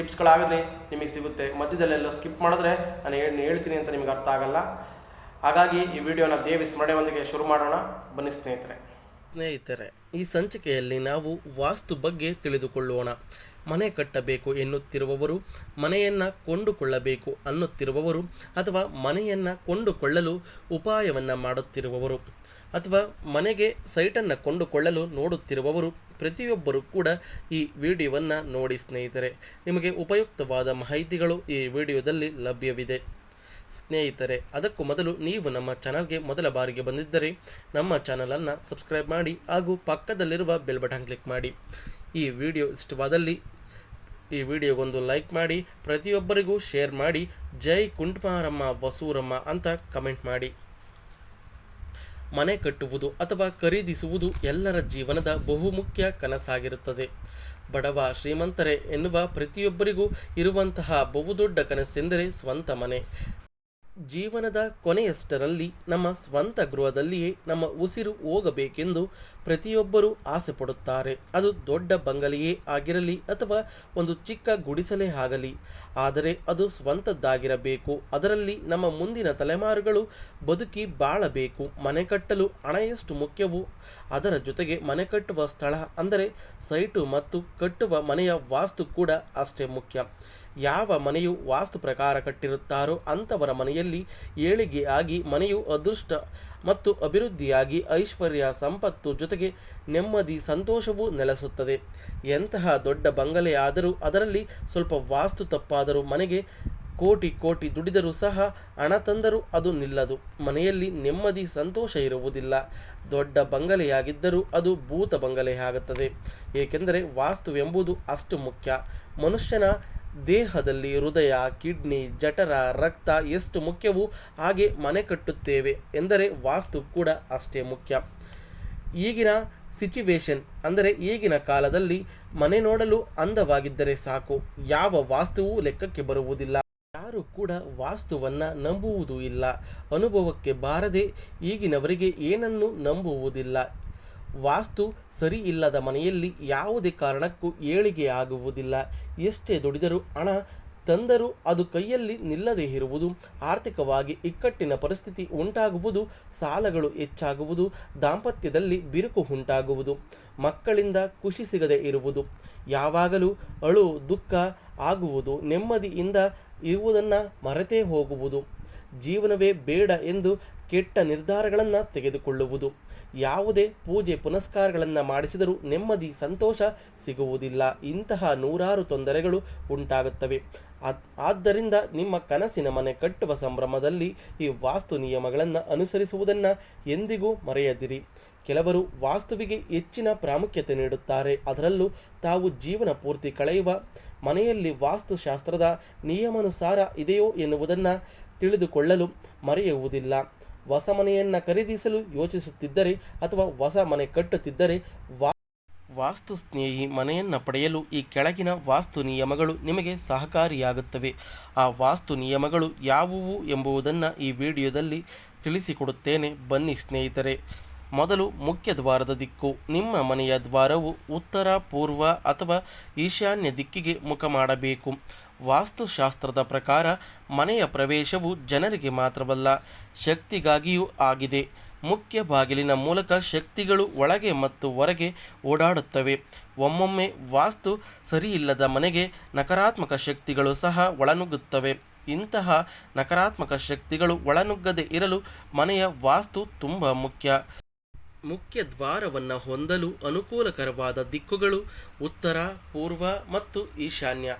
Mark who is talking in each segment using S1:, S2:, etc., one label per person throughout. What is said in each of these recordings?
S1: ಟಿಪ್ಸ್ಗಳಾಗಲಿ ನಿಮಗೆ ಸಿಗುತ್ತೆ. ಮಧ್ಯದಲ್ಲೆಲ್ಲ ಸ್ಕಿಪ್ ಮಾಡಿದ್ರೆ ನಾನು ಏನು ಹೇಳ್ತೀನಿ ಅಂತ ನಿಮಗೆ ಅರ್ಥ ಆಗಲ್ಲ. ಹಾಗಾಗಿ ಈ ವಿಡಿಯೋನ ದೇವಿ ಸ್ಮರಣೆಯೊಂದಿಗೆ ಶುರು ಮಾಡೋಣ. ಬನ್ನಿ ಸ್ನೇಹಿತರೆ. ಸ್ನೇಹಿತರೆ, ಈ ಸಂಚಿಕೆಯಲ್ಲಿ ನಾವು ವಾಸ್ತು ಬಗ್ಗೆ ತಿಳಿದುಕೊಳ್ಳೋಣ. ಮನೆ ಕಟ್ಟಬೇಕು ಎನ್ನುತ್ತಿರುವವರು, ಮನೆಯನ್ನು ಕೊಂಡುಕೊಳ್ಳಬೇಕು ಅನ್ನುತ್ತಿರುವವರು ಅಥವಾ ಮನೆಯನ್ನು ಕೊಂಡುಕೊಳ್ಳಲು ಉಪಾಯವನ್ನು ಮಾಡುತ್ತಿರುವವರು ಅಥವಾ ಮನೆಗೆ ಸೈಟನ್ನು ಕೊಂಡುಕೊಳ್ಳಲು ನೋಡುತ್ತಿರುವವರು ಪ್ರತಿಯೊಬ್ಬರು ಕೂಡ ಈ ವಿಡಿಯೋವನ್ನು ನೋಡಿ ಸ್ನೇಹಿತರೆ. ನಿಮಗೆ ಉಪಯುಕ್ತವಾದ ಮಾಹಿತಿಗಳು ಈ ವಿಡಿಯೋದಲ್ಲಿ ಲಭ್ಯವಿದೆ. ಸ್ನೇಹಿತರೆ, ಅದಕ್ಕೂ ಮೊದಲು ನೀವು ನಮ್ಮ ಚಾನಲ್ಗೆ ಮೊದಲ ಬಾರಿಗೆ ಬಂದಿದ್ದರೆ ನಮ್ಮ ಚಾನಲನ್ನು ಸಬ್ಸ್ಕ್ರೈಬ್ ಮಾಡಿ ಹಾಗೂ ಪಕ್ಕದಲ್ಲಿರುವ ಬೆಲ್ ಬಟನ್ ಕ್ಲಿಕ್ ಮಾಡಿ. ಈ ವಿಡಿಯೋ ಇಷ್ಟವಾದಲ್ಲಿ ಈ ವಿಡಿಯೋಗೊಂದು ಲೈಕ್ ಮಾಡಿ, ಪ್ರತಿಯೊಬ್ಬರಿಗೂ ಶೇರ್ ಮಾಡಿ, ಜೈ ಕುಂಟಮಾರಮ್ಮ, ವಸೂರಮ್ಮ ಅಂತ ಕಮೆಂಟ್ ಮಾಡಿ. ಮನೆ ಕಟ್ಟುವುದು ಅಥವಾ ಖರೀದಿಸುವುದು ಎಲ್ಲರ ಜೀವನದ ಬಹುಮುಖ್ಯ ಕನಸಾಗಿರುತ್ತದೆ. ಬಡವ ಶ್ರೀಮಂತರೇ ಎನ್ನುವ ಪ್ರತಿಯೊಬ್ಬರಿಗೂ ಇರುವಂತಹ ಬಹುದೊಡ್ಡ ಕನಸೆಂದರೆ ಸ್ವಂತ ಮನೆ. ಜೀವನದ ಕೊನೆಯಷ್ಟರಲ್ಲಿ ನಮ್ಮ ಸ್ವಂತ ಗೃಹದಲ್ಲಿಯೇ ನಮ್ಮ ಉಸಿರು ಹೋಗಬೇಕೆಂದು ಪ್ರತಿಯೊಬ್ಬರೂ ಆಸೆ ಪಡುತ್ತಾರೆ. ಅದು ದೊಡ್ಡ ಬಂಗಲೆಯೇ ಆಗಿರಲಿ ಅಥವಾ ಒಂದು ಚಿಕ್ಕ ಗುಡಿಸಲೇ ಆಗಲಿ. ಆದರೆ ಅದು ಸ್ವಂತದ್ದಾಗಿರಬೇಕು. ಅದರಲ್ಲಿ ನಮ್ಮ ಮುಂದಿನ ತಲೆಮಾರುಗಳು ಬದುಕಿ ಬಾಳಬೇಕು. ಮನೆ ಕಟ್ಟಲು ಹಣ ಎಷ್ಟು ಮುಖ್ಯವೋ? ಅದರ ಜೊತೆಗೆ ಮನೆ ಕಟ್ಟುವ ಸ್ಥಳ ಅಂದರೆ ಸೈಟು ಮತ್ತು ಕಟ್ಟುವ ಮನೆಯ ವಾಸ್ತು ಕೂಡ ಅಷ್ಟೇ ಮುಖ್ಯ. ಯಾವ ಮನೆಯು ವಾಸ್ತು ಪ್ರಕಾರ ಕಟ್ಟಿರುತ್ತಾರೋ ಅಂಥವರ ಮನೆಯಲ್ಲಿ ಏಳಿಗೆ ಆಗಿ ಮನೆಯು ಅದೃಷ್ಟ ಮತ್ತು ಅಭಿವೃದ್ಧಿಯಾಗಿ ಐಶ್ವರ್ಯ ಸಂಪತ್ತು ಜೊತೆಗೆ ನೆಮ್ಮದಿ ಸಂತೋಷವೂ ನೆಲೆಸುತ್ತದೆ. ಎಂತಹ ದೊಡ್ಡ ಬಂಗಲೆ ಆದರೂ ಅದರಲ್ಲಿ ಸ್ವಲ್ಪ ವಾಸ್ತು ತಪ್ಪಾದರೂ ಮನೆಗೆ ಕೋಟಿ ಕೋಟಿ ದುಡಿದರೂ ಸಹ ಹಣ ತಂದರೂ ಅದು ನಿಲ್ಲದು. ಮನೆಯಲ್ಲಿ ನೆಮ್ಮದಿ ಸಂತೋಷ ಇರುವುದಿಲ್ಲ. ದೊಡ್ಡ ಬಂಗಲೆಯಾಗಿದ್ದರೂ ಅದು ಭೂತ ಬಂಗಲೆಯಾಗುತ್ತದೆ ಏಕೆಂದರೆ ವಾಸ್ತುವೆಂಬುದು ಅಷ್ಟು ಮುಖ್ಯ. ಮನುಷ್ಯನ ದೇಹದಲ್ಲಿ ಹೃದಯ, ಕಿಡ್ನಿ, ಜಠರ, ರಕ್ತ ಎಷ್ಟು ಮುಖ್ಯವೋ ಹಾಗೆ ಮನೆ ಕಟ್ಟುತ್ತೇವೆ ಎಂದರೆ ವಾಸ್ತು ಕೂಡ ಅಷ್ಟೇ ಮುಖ್ಯ. ಈಗಿನ ಸಿಚುವೇಶನ್ ಅಂದರೆ ಈಗಿನ ಕಾಲದಲ್ಲಿ ಮನೆ ನೋಡಲು ಅಂದವಾಗಿದ್ದರೆ ಸಾಕು. ಯಾವ ವಾಸ್ತುವೂ ಲೆಕ್ಕಕ್ಕೆ ಬರುವುದಿಲ್ಲ. ಯಾರು ಕೂಡ ವಾಸ್ತುವನ್ನು ನಂಬುವುದೂ ಇಲ್ಲ. ಅನುಭವಕ್ಕೆ ಬಾರದೆ ಈಗಿನವರಿಗೆ ಏನನ್ನು ನಂಬುವುದಿಲ್ಲ. ವಾಸ್ತು ಸರಿ ಇಲ್ಲದ ಮನೆಯಲ್ಲಿ ಯಾವುದೇ ಕಾರಣಕ್ಕೂ ಏಳಿಗೆ ಆಗುವುದಿಲ್ಲ ಎಷ್ಟೇ ದುಡಿದರೂ ಹಣ ತಂದರೂ ಅದು ಕೈಯಲ್ಲಿ ನಿಲ್ಲದೇ ಇರುವುದು. ಆರ್ಥಿಕವಾಗಿ ಇಕ್ಕಟ್ಟಿನ ಪರಿಸ್ಥಿತಿ ಉಂಟಾಗುವುದು, ಸಾಲಗಳು ಹೆಚ್ಚಾಗುವುದು, ದಾಂಪತ್ಯದಲ್ಲಿ ಬಿರುಕು ಉಂಟಾಗುವುದು, ಮಕ್ಕಳಿಂದ ಖುಷಿ ಸಿಗದೆ ಇರುವುದು. ಯಾವಾಗಲೂ ಅಳು, ದುಃಖ ಆಗುವುದು, ನೆಮ್ಮದಿಯಿಂದ ಇರುವುದನ್ನು ಮರೆತೇ ಹೋಗುವುದು. ಜೀವನವೇ ಬೇಡ ಎಂದು ಕೆಟ್ಟ ನಿರ್ಧಾರಗಳನ್ನು ತೆಗೆದುಕೊಳ್ಳುವುದು. ಯಾವುದೇ ಪೂಜೆ ಪುನಸ್ಕಾರಗಳನ್ನು ಮಾಡಿಸಿದರೂ ನೆಮ್ಮದಿ ಸಂತೋಷ ಸಿಗುವುದಿಲ್ಲ. ಇಂತಹ ನೂರಾರು ತೊಂದರೆಗಳು ಉಂಟಾಗುತ್ತವೆ. ಆದ್ದರಿಂದ ನಿಮ್ಮ ಕನಸಿನ ಮನೆ ಕಟ್ಟುವ ಸಂಭ್ರಮದಲ್ಲಿ ಈ ವಾಸ್ತು ನಿಯಮಗಳನ್ನು ಅನುಸರಿಸುವುದನ್ನು ಎಂದಿಗೂ ಮರೆಯದಿರಿ. ಕೆಲವರು ವಾಸ್ತುವಿಗೆ ಹೆಚ್ಚಿನ ಪ್ರಾಮುಖ್ಯತೆ ನೀಡುತ್ತಾರೆ. ಅದರಲ್ಲೂ ತಾವು ಜೀವನ ಪೂರ್ತಿ ಕಳೆಯುವ ಮನೆಯಲ್ಲಿ ವಾಸ್ತುಶಾಸ್ತ್ರದ ನಿಯಮಾನುಸಾರ ಇದೆಯೋ ಎನ್ನುವುದನ್ನು ತಿಳಿದುಕೊಳ್ಳಲು ಮರೆಯುವುದಿಲ್ಲ. ಹೊಸ ಮನೆಯನ್ನು ಖರೀದಿಸಲು ಯೋಚಿಸುತ್ತಿದ್ದರೆ ಅಥವಾ ಹೊಸ ಮನೆ ಕಟ್ಟುತ್ತಿದ್ದರೆ ವಾ ವಾಸ್ತು ಸ್ನೇಹಿ ಮನೆಯನ್ನು ಪಡೆಯಲು ಈ ಕೆಳಗಿನ ವಾಸ್ತು ನಿಯಮಗಳು ನಿಮಗೆ ಸಹಕಾರಿಯಾಗುತ್ತವೆ. ಆ ವಾಸ್ತು ನಿಯಮಗಳು ಯಾವುವು ಎಂಬುದನ್ನು ಈ ವಿಡಿಯೋದಲ್ಲಿ ತಿಳಿಸಿಕೊಡುತ್ತೇನೆ. ಬನ್ನಿ ಸ್ನೇಹಿತರೆ, ಮೊದಲು ಮುಖ್ಯ ದ್ವಾರದ ದಿಕ್ಕು. ನಿಮ್ಮ ಮನೆಯ ದ್ವಾರವು ಉತ್ತರ, ಪೂರ್ವ ಅಥವಾ ಈಶಾನ್ಯ ದಿಕ್ಕಿಗೆ ಮುಖ ಮಾಡಬೇಕು. ವಾಸ್ತುಶಾಸ್ತ್ರದ ಪ್ರಕಾರ ಮನೆಯ ಪ್ರವೇಶವು ಜನರಿಗೆ ಮಾತ್ರವಲ್ಲ, ಶಕ್ತಿಗಾಗಿಯೂ ಆಗಿದೆ. ಮುಖ್ಯ ಬಾಗಿಲಿನ ಮೂಲಕ ಶಕ್ತಿಗಳು ಒಳಗೆ ಮತ್ತು ಹೊರಗೆ ಓಡಾಡುತ್ತವೆ. ಒಮ್ಮೊಮ್ಮೆ ವಾಸ್ತು ಸರಿಯಿಲ್ಲದ ಮನೆಗೆ ನಕಾರಾತ್ಮಕ ಶಕ್ತಿಗಳು ಸಹ ಒಳನುಗ್ಗುತ್ತವೆ. ಇಂತಹ ನಕಾರಾತ್ಮಕ ಶಕ್ತಿಗಳು ಒಳನುಗ್ಗದೆ ಇರಲು ಮನೆಯ ವಾಸ್ತು ತುಂಬ ಮುಖ್ಯ. ಮುಖ್ಯ ದ್ವಾರವನ್ನು ಹೊಂದಲು ಅನುಕೂಲಕರವಾದ ದಿಕ್ಕುಗಳು ಉತ್ತರ, ಪೂರ್ವ ಮತ್ತು ಈಶಾನ್ಯ.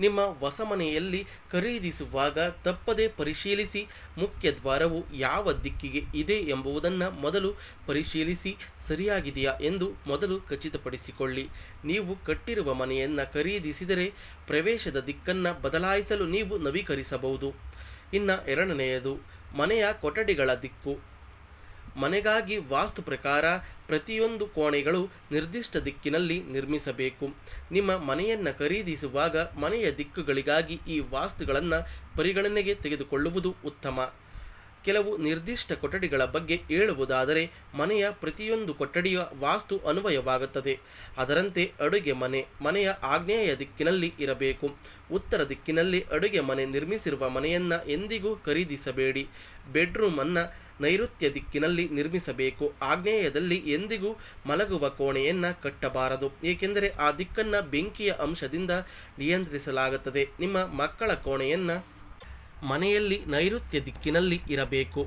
S1: ನಿಮ್ಮ ಹೊಸ ಮನೆಯಲ್ಲಿ ಖರೀದಿಸುವಾಗ ತಪ್ಪದೆ ಪರಿಶೀಲಿಸಿ ಮುಖ್ಯ ದ್ವಾರವು ಯಾವ ದಿಕ್ಕಿಗೆ ಇದೆ ಎಂಬುದನ್ನು ಮೊದಲು ಪರಿಶೀಲಿಸಿ ಸರಿಯಾಗಿದೆಯಾ ಎಂದು ಮೊದಲು ಖಚಿತಪಡಿಸಿಕೊಳ್ಳಿ. ನೀವು ಕಟ್ಟಿರುವ ಮನೆಯನ್ನು ಖರೀದಿಸಿದರೆ ಪ್ರವೇಶದ ದಿಕ್ಕನ್ನು ಬದಲಾಯಿಸಲು ನೀವು ನವೀಕರಿಸಬಹುದು. ಇನ್ನು ಎರಡನೆಯದು, ಮನೆಯ ಕೊಠಡಿಗಳ ದಿಕ್ಕು. ಮನೆಗಾಗಿ ವಾಸ್ತು ಪ್ರಕಾರ ಪ್ರತಿಯೊಂದು ಕೋಣೆಗಳು ನಿರ್ದಿಷ್ಟ ದಿಕ್ಕಿನಲ್ಲಿ ನಿರ್ಮಿಸಬೇಕು. ನಿಮ್ಮ ಮನೆಯನ್ನು ಖರೀದಿಸುವಾಗ ಮನೆಯ ದಿಕ್ಕುಗಳಿಗಾಗಿ ಈ ವಾಸ್ತುಗಳನ್ನು ಪರಿಗಣನೆಗೆ ತೆಗೆದುಕೊಳ್ಳುವುದು ಉತ್ತಮ. ಕೆಲವು ನಿರ್ದಿಷ್ಟ ಕೊಠಡಿಗಳ ಬಗ್ಗೆ ಹೇಳುವುದಾದರೆ ಮನೆಯ ಪ್ರತಿಯೊಂದು ಕೊಠಡಿಯ ವಾಸ್ತು ಅನ್ವಯವಾಗುತ್ತದೆ. ಅದರಂತೆ ಅಡುಗೆ ಮನೆ, ಮನೆಯ ಆಗ್ನೇಯ ದಿಕ್ಕಿನಲ್ಲಿ ಇರಬೇಕು. ಉತ್ತರ ದಿಕ್ಕಿನಲ್ಲಿ ಅಡುಗೆ ಮನೆ ನಿರ್ಮಿಸಿರುವ ಮನೆಯನ್ನು ಎಂದಿಗೂ ಖರೀದಿಸಬೇಡಿ. ಬೆಡ್ರೂಮನ್ನು ನೈಋತ್ಯ ದಿಕ್ಕಿನಲ್ಲಿ ನಿರ್ಮಿಸಬೇಕು. ಆಗ್ನೇಯದಲ್ಲಿ ಎಂದಿಗೂ ಮಲಗುವ ಕೋಣೆಯನ್ನು ಕಟ್ಟಬಾರದು. ಏಕೆಂದರೆ ಆ ದಿಕ್ಕನ್ನು ಬೆಂಕಿಯ ಅಂಶದಿಂದ ನಿಯಂತ್ರಿಸಲಾಗುತ್ತದೆ. ನಿಮ್ಮ ಮಕ್ಕಳ ಕೋಣೆಯನ್ನು ಮನೆಯಲ್ಲಿ ನೈಋತ್ಯ ದಿಕ್ಕಿನಲ್ಲಿ ಇರಬೇಕು.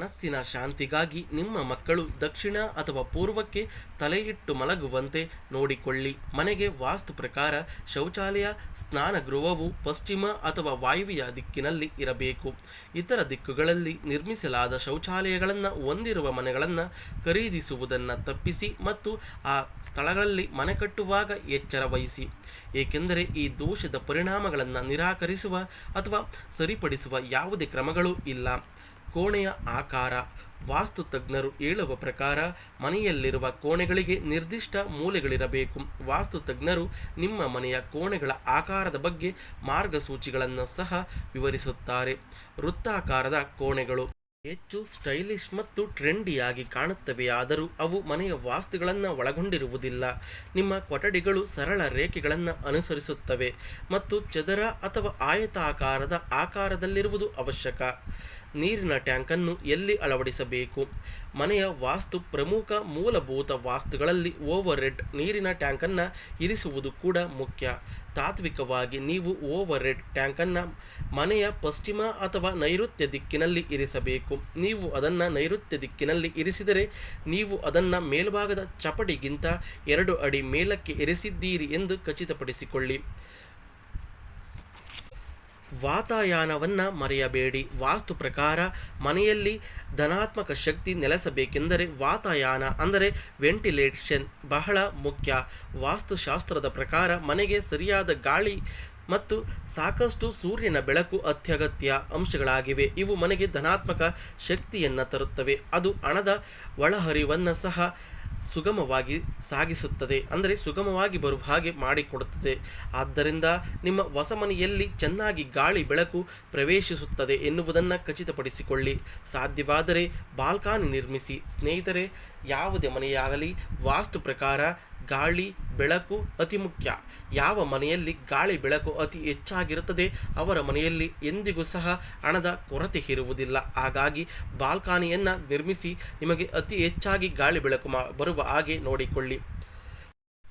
S1: ಮನಸ್ಸಿನ ಶಾಂತಿಗಾಗಿ ನಿಮ್ಮ ಮಕ್ಕಳು ದಕ್ಷಿಣ ಅಥವಾ ಪೂರ್ವಕ್ಕೆ ತಲೆಯಿಟ್ಟು ಮಲಗುವಂತೆ ನೋಡಿಕೊಳ್ಳಿ. ಮನೆಗೆ ವಾಸ್ತು ಪ್ರಕಾರ ಶೌಚಾಲಯ ಸ್ನಾನಗೃಹವು ಪಶ್ಚಿಮ ಅಥವಾ ವಾಯುವ್ಯ ದಿಕ್ಕಿನಲ್ಲಿ ಇರಬೇಕು. ಇತರ ದಿಕ್ಕುಗಳಲ್ಲಿ ನಿರ್ಮಿಸಲಾದ ಶೌಚಾಲಯಗಳನ್ನು ಹೊಂದಿರುವ ಮನೆಗಳನ್ನು ಖರೀದಿಸುವುದನ್ನು ತಪ್ಪಿಸಿ ಮತ್ತು ಆ ಸ್ಥಳಗಳಲ್ಲಿ ಮನೆ ಕಟ್ಟುವಾಗ ಎಚ್ಚರ ವಹಿಸಿ. ಏಕೆಂದರೆ ಈ ದೋಷದ ಪರಿಣಾಮಗಳನ್ನು ನಿರಾಕರಿಸುವ ಅಥವಾ ಸರಿಪಡಿಸುವ ಯಾವುದೇ ಕ್ರಮಗಳು ಇಲ್ಲ. ಕೋಣೆಯ ಆಕಾರ. ವಾಸ್ತು ತಜ್ಞರು ಹೇಳುವ ಪ್ರಕಾರ, ಮನೆಯಲ್ಲಿರುವ ಕೋಣೆಗಳಿಗೆ ನಿರ್ದಿಷ್ಟ ಮೂಲೆಗಳಿರಬೇಕು. ವಾಸ್ತು ತಜ್ಞರು ನಿಮ್ಮ ಮನೆಯ ಕೋಣೆಗಳ ಆಕಾರದ ಬಗ್ಗೆ ಮಾರ್ಗಸೂಚಿಗಳನ್ನು ಸಹ ವಿವರಿಸುತ್ತಾರೆ. ವೃತ್ತಾಕಾರದ ಕೋಣೆಗಳು ಹೆಚ್ಚು ಸ್ಟೈಲಿಶ್ ಮತ್ತು ಟ್ರೆಂಡಿಯಾಗಿ ಕಾಣುತ್ತವೆಯಾದರೂ ಅವು ಮನೆಯ ವಾಸ್ತುಗಳನ್ನು ಒಳಗೊಂಡಿರುವುದಿಲ್ಲ. ನಿಮ್ಮ ಕೊಠಡಿಗಳು ಸರಳ ರೇಖೆಗಳನ್ನು ಅನುಸರಿಸುತ್ತವೆ ಮತ್ತು ಚದರ ಅಥವಾ ಆಯತಾಕಾರದ ಆಕಾರದಲ್ಲಿರುವುದು ಅವಶ್ಯಕ. ನೀರಿನ ಟ್ಯಾಂಕನ್ನು ಎಲ್ಲಿ ಅಳವಡಿಸಬೇಕು? ಮನೆಯ ವಾಸ್ತು ಪ್ರಮುಖ ಮೂಲಭೂತ ವಾಸ್ತುಗಳಲ್ಲಿ ಓವರ್ ಹೆಡ್ ನೀರಿನ ಟ್ಯಾಂಕನ್ನು ಇರಿಸುವುದು ಕೂಡ ಮುಖ್ಯ. ತಾತ್ವಿಕವಾಗಿ ನೀವು ಓವರ್ ಹೆಡ್ ಟ್ಯಾಂಕನ್ನು ಮನೆಯ ಪಶ್ಚಿಮ ಅಥವಾ ನೈಋತ್ಯ ದಿಕ್ಕಿನಲ್ಲಿ ಇರಿಸಬೇಕು. ನೀವು ಅದನ್ನು ನೈಋತ್ಯ ದಿಕ್ಕಿನಲ್ಲಿ ಇರಿಸಿದರೆ ನೀವು ಅದನ್ನು ಮೇಲ್ಭಾಗದ ಚಪಡಿಗಿಂತ ಎರಡು ಅಡಿ ಮೇಲಕ್ಕೆ ಇರಿಸಿದ್ದೀರಿ ಎಂದು ಖಚಿತಪಡಿಸಿಕೊಳ್ಳಿ. ವಾತಾಯನವನ್ನು ಮರೆಯಬೇಡಿ. ವಾಸ್ತು ಪ್ರಕಾರ ಮನೆಯಲ್ಲಿ ಧನಾತ್ಮಕ ಶಕ್ತಿ ನೆಲೆಸಬೇಕೆಂದರೆ ವಾತಾಯಾನ ಅಂದರೆ ವೆಂಟಿಲೇಷನ್ ಬಹಳ ಮುಖ್ಯ. ವಾಸ್ತುಶಾಸ್ತ್ರದ ಪ್ರಕಾರ ಮನೆಗೆ ಸರಿಯಾದ ಗಾಳಿ ಮತ್ತು ಸಾಕಷ್ಟು ಸೂರ್ಯನ ಬೆಳಕು ಅತ್ಯಗತ್ಯ ಅಂಶಗಳಾಗಿವೆ. ಇವು ಮನೆಗೆ ಧನಾತ್ಮಕ ಶಕ್ತಿಯನ್ನು ತರುತ್ತವೆ. ಅದು ಹಣದ ಒಳಹರಿವನ್ನು ಸಹ ಸುಗಮವಾಗಿ ಸಾಗಿಸುತ್ತದೆ. ಅಂದರೆ ಸುಗಮವಾಗಿ ಬರುವ ಹಾಗೆ ಮಾಡಿಕೊಡುತ್ತದೆ. ಆದ್ದರಿಂದ ನಿಮ್ಮ ಹೊಸಮನೆಯಲ್ಲಿ ಚೆನ್ನಾಗಿ ಗಾಳಿ, ಬೆಳಕು ಪ್ರವೇಶಿಸುತ್ತದೆ ಎನ್ನುವುದನ್ನು ಖಚಿತಪಡಿಸಿಕೊಳ್ಳಿ. ಸಾಧ್ಯವಾದರೆ ಬಾಲ್ಕಾನಿ ನಿರ್ಮಿಸಿ. ಸ್ನೇಹಿತರೆ, ಯಾವುದೇ ಮನೆಯಾಗಲಿ, ವಾಸ್ತು ಪ್ರಕಾರ ಗಾಳಿ, ಬೆಳಕು ಅತಿ ಮುಖ್ಯ. ಯಾವ ಮನೆಯಲ್ಲಿ ಗಾಳಿ, ಬೆಳಕು ಅತಿ ಹೆಚ್ಚಾಗಿರುತ್ತದೆ ಅವರ ಮನೆಯಲ್ಲಿ ಎಂದಿಗೂ ಸಹ ಹಣದ ಕೊರತೆ ಇರುವುದಿಲ್ಲ. ಹಾಗಾಗಿ ಬಾಲ್ಕಾನಿಯನ್ನು ನಿರ್ಮಿಸಿ ನಿಮಗೆ ಅತಿ ಹೆಚ್ಚಾಗಿ ಗಾಳಿ, ಬೆಳಕು ಬರುವ ಹಾಗೆ ನೋಡಿಕೊಳ್ಳಿ.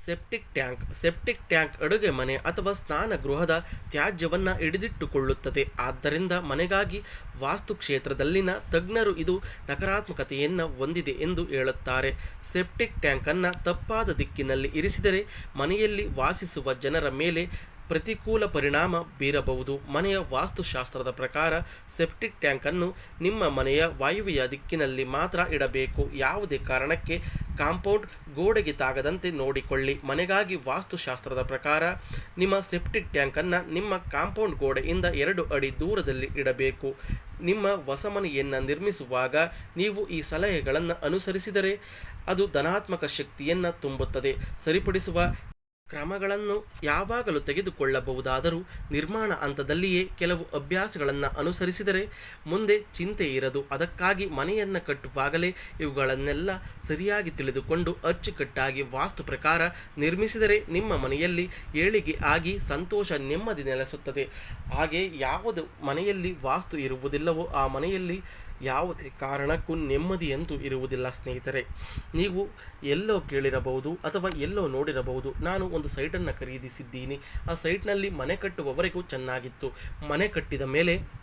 S1: ಸೆಪ್ಟಿಕ್ ಟ್ಯಾಂಕ್ ಸೆಪ್ಟಿಕ್ ಟ್ಯಾಂಕ್ ಅಡುಗೆ ಮನೆ ಅಥವಾ ಸ್ನಾನ ಗೃಹದ ತ್ಯಾಜ್ಯವನ್ನು ಹಿಡಿದಿಟ್ಟುಕೊಳ್ಳುತ್ತದೆ. ಆದ್ದರಿಂದ ಮನೆಗಾಗಿ ವಾಸ್ತು ಕ್ಷೇತ್ರದಲ್ಲಿನ ತಜ್ಞರು ಇದು ನಕಾರಾತ್ಮಕತೆಯನ್ನು ಹೊಂದಿದೆ ಎಂದು ಹೇಳುತ್ತಾರೆ. ಸೆಪ್ಟಿಕ್ ಟ್ಯಾಂಕನ್ನು ತಪ್ಪಾದ ದಿಕ್ಕಿನಲ್ಲಿ ಇರಿಸಿದರೆ ಮನೆಯಲ್ಲಿ ವಾಸಿಸುವ ಜನರ ಮೇಲೆ ಪ್ರತಿಕೂಲ ಪರಿಣಾಮ ಬೀರಬಹುದು. ಮನೆಯ ವಾಸ್ತುಶಾಸ್ತ್ರದ ಪ್ರಕಾರ ಸೆಪ್ಟಿಕ್ ಟ್ಯಾಂಕನ್ನು ನಿಮ್ಮ ಮನೆಯ ವಾಯುವ್ಯ ದಿಕ್ಕಿನಲ್ಲಿ ಮಾತ್ರ ಇಡಬೇಕು. ಯಾವುದೇ ಕಾರಣಕ್ಕೆ ಕಾಂಪೌಂಡ್ ಗೋಡೆಗೆ ತಾಗದಂತೆ ನೋಡಿಕೊಳ್ಳಿ. ಮನೆಗಾಗಿ ವಾಸ್ತುಶಾಸ್ತ್ರದ ಪ್ರಕಾರ ನಿಮ್ಮ ಸೆಪ್ಟಿಕ್ ಟ್ಯಾಂಕನ್ನು ನಿಮ್ಮ ಕಾಂಪೌಂಡ್ ಗೋಡೆಯಿಂದ ಎರಡು ಅಡಿ ದೂರದಲ್ಲಿ ಇಡಬೇಕು. ನಿಮ್ಮ ಹೊಸಮನೆಯನ್ನು ನಿರ್ಮಿಸುವಾಗ ನೀವು ಈ ಸಲಹೆಗಳನ್ನು ಅನುಸರಿಸಿದರೆ ಅದು ಧನಾತ್ಮಕ ಶಕ್ತಿಯನ್ನು ತುಂಬುತ್ತದೆ. ಸರಿಪಡಿಸುವ ಕ್ರಮಗಳನ್ನು ಯಾವಾಗಲೂ ತೆಗೆದುಕೊಳ್ಳಬಹುದಾದರೂ ನಿರ್ಮಾಣ ಹಂತದಲ್ಲಿಯೇ ಕೆಲವು ಅಭ್ಯಾಸಗಳನ್ನು ಅನುಸರಿಸಿದರೆ ಮುಂದೆ ಚಿಂತೆ ಇರದು. ಅದಕ್ಕಾಗಿ ಮನೆಯನ್ನು ಕಟ್ಟುವಾಗಲೇ ಇವುಗಳನ್ನೆಲ್ಲ ಸರಿಯಾಗಿ ತಿಳಿದುಕೊಂಡು ಅಚ್ಚುಕಟ್ಟಾಗಿ ವಾಸ್ತು ಪ್ರಕಾರ ನಿರ್ಮಿಸಿದರೆ ನಿಮ್ಮ ಮನೆಯಲ್ಲಿ ಏಳಿಗೆ ಆಗಿ ಸಂತೋಷ ನೆಮ್ಮದಿ ನೆಲೆಸುತ್ತದೆ. ಹಾಗೆ ಯಾವುದು ಮನೆಯಲ್ಲಿ ವಾಸ್ತು ಇರುವುದಿಲ್ಲವೋ ಆ ಮನೆಯಲ್ಲಿ ಯಾವುದೇ ಕಾರಣಕ್ಕೂ ನೆಮ್ಮದಿಯಂತೂ ಇರುವುದಿಲ್ಲ ಸ್ನೇಹಿತರೆ. ನೀವು ಎಲ್ಲೋ ಕೇಳಿರಬಹುದು ಅಥವಾ ಎಲ್ಲೋ ನೋಡಿರಬಹುದು, ನಾನು ಒಂದು ಸೈಟನ್ನು ಖರೀದಿಸಿದ್ದೀನಿ. ಆ ಸೈಟ್ನಲ್ಲಿ ಮನೆ ಕಟ್ಟುವವರೆಗೂ ಚೆನ್ನಾಗಿತ್ತು. ಮನೆ ಕಟ್ಟಿದ ಮೇಲೆ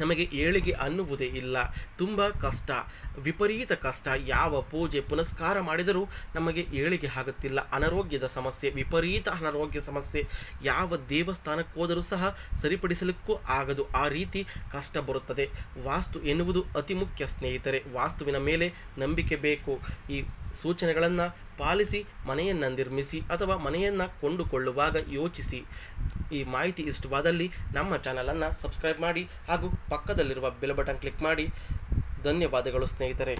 S1: ನಮಗೆ ಏಳಿಗೆ ಅನ್ನುವುದೇ ಇಲ್ಲ. ತುಂಬ ಕಷ್ಟ. ವಿಪರೀತ ಕಷ್ಟ. ಯಾವ ಪೂಜೆ ಪುನಸ್ಕಾರ ಮಾಡಿದರೂ ನಮಗೆ ಏಳಿಗೆ ಆಗುತ್ತಿಲ್ಲ. ಅನಾರೋಗ್ಯದ ಸಮಸ್ಯೆ, ವಿಪರೀತ ಅನಾರೋಗ್ಯ ಸಮಸ್ಯೆ. ಯಾವ ದೇವಸ್ಥಾನಕ್ಕೆ ಹೋದರೂ ಸಹ ಸರಿಪಡಿಸಲಿಕ್ಕೂ ಆಗದು. ಆ ರೀತಿ ಕಷ್ಟ ಬರುತ್ತದೆ. ವಾಸ್ತು ಎನ್ನುವುದು ಅತಿ ಮುಖ್ಯ ಸ್ನೇಹಿತರೆ. ವಾಸ್ತುವಿನ ಮೇಲೆ ನಂಬಿಕೆ ಬೇಕು. ಈ ಸೂಚನೆಗಳನ್ನು ಪಾಲಿಸಿ, ಮನೆಯನ್ನು ನಿರ್ಮಿಸಿ ಅಥವಾ ಮನೆಯನ್ನು ಕೊಂಡುಕೊಳ್ಳುವಾಗ ಯೋಚಿಸಿ. ಈ ಮಾಹಿತಿ ಇಷ್ಟವಾದಲ್ಲಿ ನಮ್ಮ ಚಾನಲನ್ನು ಸಬ್ಸ್ಕ್ರೈಬ್ ಮಾಡಿ ಹಾಗೂ ಪಕ್ಕದಲ್ಲಿರುವ ಬೆಲ್ ಬಟನ್ ಕ್ಲಿಕ್ ಮಾಡಿ. ಧನ್ಯವಾದಗಳು ಸ್ನೇಹಿತರೆ.